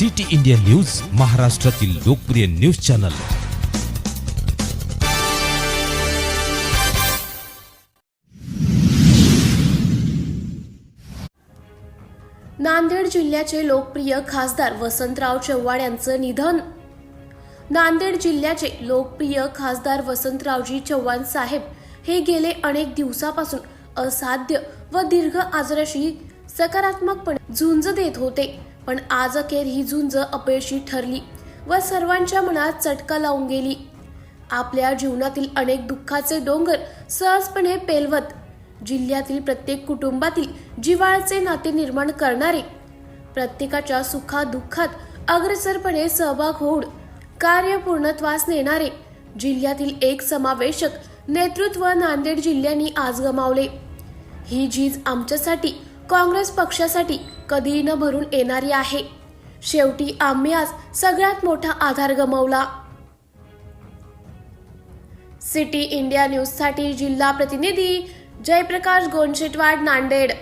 City India news महाराष्ट्रातील लोकप्रिय news channel. Nanded जिल्ह्याचे लोकप्रिय खासदार वसंतराव चव्हाण यांचं निधन. नांदेड जिल्ह्याचे लोकप्रिय खासदार वसंतरावजी चव्हाण साहेब हे गेले अनेक दिवसापासून असाध्य व दीर्घ आजाराशी सकारात्मकपणे झुंज देत होते. पण आज अखेर ही झुंज अपयशी ठरली व सर्वांच्या मनात चटका लावून गेली. आपल्या जीवनातील अनेक दुःखाचे डोंगर सहजपणे पेलवत जिल्ह्यातील प्रत्येक कुटुंबातील जिव्हाळ्याचे नाते निर्माण करणारे प्रत्येकाच्या सुखादुःखात अग्रसरपणे सहभाग होऊन कार्य पूर्णत्वास नेणारे जिल्ह्यातील एक समावेशक नेतृत्व नांदेड जिल्ह्यांनी आज गमावले. ही झीज आमच्यासाठी काँग्रेस पक्षासाठी कधीही न भरून येणारी आहे. शेवटी आम्ही आज सगळ्यात मोठा आधार गमावला. सिटी इंडिया न्यूजसाठी जिल्हा प्रतिनिधी जयप्रकाश गोंशेटवाड नांदेड.